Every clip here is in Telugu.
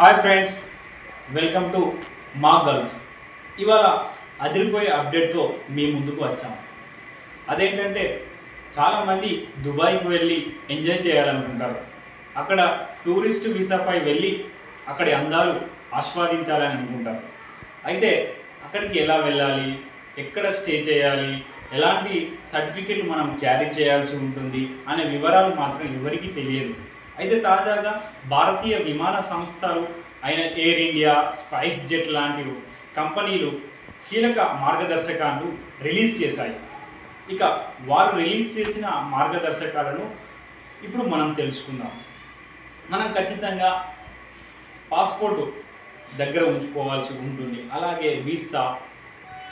హాయ్ ఫ్రెండ్స్ వెల్కమ్ టు మా గల్ఫ్. ఇవాళ అదిరిపోయే అప్డేట్తో మీ ముందుకు వచ్చాం. అదేంటంటే చాలామంది దుబాయ్కి వెళ్ళి ఎంజాయ్ చేయాలనుకుంటారు. అక్కడ టూరిస్ట్ వీసాపై వెళ్ళి అక్కడి అందాలు ఆస్వాదించాలని అనుకుంటారు. అయితే అక్కడికి ఎలా వెళ్ళాలి? ఎక్కడ స్టే చేయాలి? ఎలాంటి సర్టిఫికెట్ మనం క్యారీ చేయాల్సి ఉంటుంది? అనే వివరాలు మాత్రం ఎవరికీ తెలియదు. అయితే తాజాగా భారతీయ విమాన సంస్థలు అయిన ఎయిర్ ఇండియా స్పైస్ జెట్ లాంటి కంపెనీలు కీలక మార్గదర్శకాలను రిలీజ్ చేశాయి. ఇక వారు రిలీజ్ చేసిన మార్గదర్శకాలను ఇప్పుడు మనం తెలుసుకుందాం. మనం ఖచ్చితంగా పాస్పోర్ట్ దగ్గర ఉంచుకోవాల్సి ఉంటుంది. అలాగే వీసా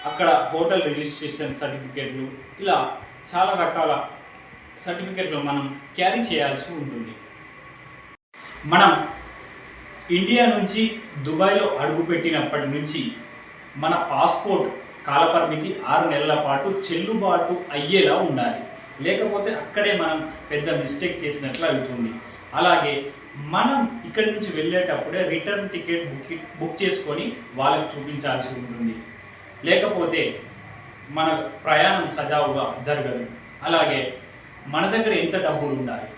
అక్కడ హోటల్ రిజిస్ట్రేషన్ సర్టిఫికెట్లు ఇలా చాలా రకాల సర్టిఫికెట్లు మనం క్యారీ చేయాల్సి ఉంటుంది. మనం ఇండియా నుంచి దుబాయ్లో అడుగుపెట్టినప్పటి నుంచి మన పాస్పోర్ట్ కాలపరిమితి ఆరు నెలల పాటు చెల్లుబాటు అయ్యేలా ఉండాలి. లేకపోతే అక్కడే మనం పెద్ద మిస్టేక్ చేసినట్లు అవుతుంది. అలాగే మనం ఇక్కడి నుంచి వెళ్ళేటప్పుడే రిటర్న్ టికెట్ బుక్ బుక్ చేసుకొని వాళ్ళకి చూపించాల్సి ఉంటుంది. లేకపోతే మన ప్రయాణం సజావుగా జరగదు. అలాగే మన దగ్గర ఎంత డబ్బులు ఉండాలి?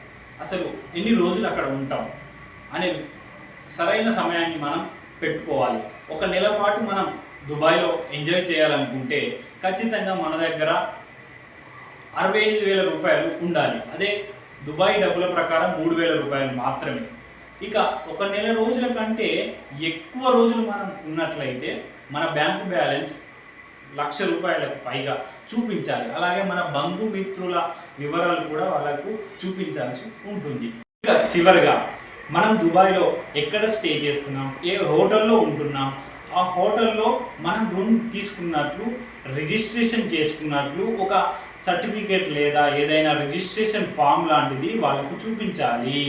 అసలు ఎన్ని రోజులు అక్కడ ఉంటాం? అనే సరైన సమయాన్ని మనం పెట్టుకోవాలి. ఒక నెల పాటు మనం దుబాయ్లో ఎంజాయ్ చేయాలనుకుంటే ఖచ్చితంగా మన దగ్గర అరవై ఎనిమిది వేల రూపాయలు ఉండాలి. అదే దుబాయ్ డబ్బుల ప్రకారం మూడు వేల రూపాయలు మాత్రమే. ఇక ఒక నెల రోజుల కంటే ఎక్కువ రోజులు మనం ఉన్నట్లయితే మన బ్యాంకు బ్యాలెన్స్ లక్ష రూపాయలకు పైగా చూపించాలి. అలాగే మన బంధుమిత్రుల వివరాలు కూడా వాళ్ళకు చూపించాల్సి ఉంటుంది. ఇక చివరిగా మనం దుబాయ్లో ఎక్కడ స్టే చేస్తున్నాం? ఏ హోటల్లో ఉంటున్నాం? ఆ హోటల్లో మనం రూమ్ తీసుకున్నట్లు రిజిస్ట్రేషన్ చేసుకున్నట్లు ఒక సర్టిఫికేట్ లేదా ఏదైనా రిజిస్ట్రేషన్ ఫామ్ లాంటిది వాళ్ళకు చూపించాలి.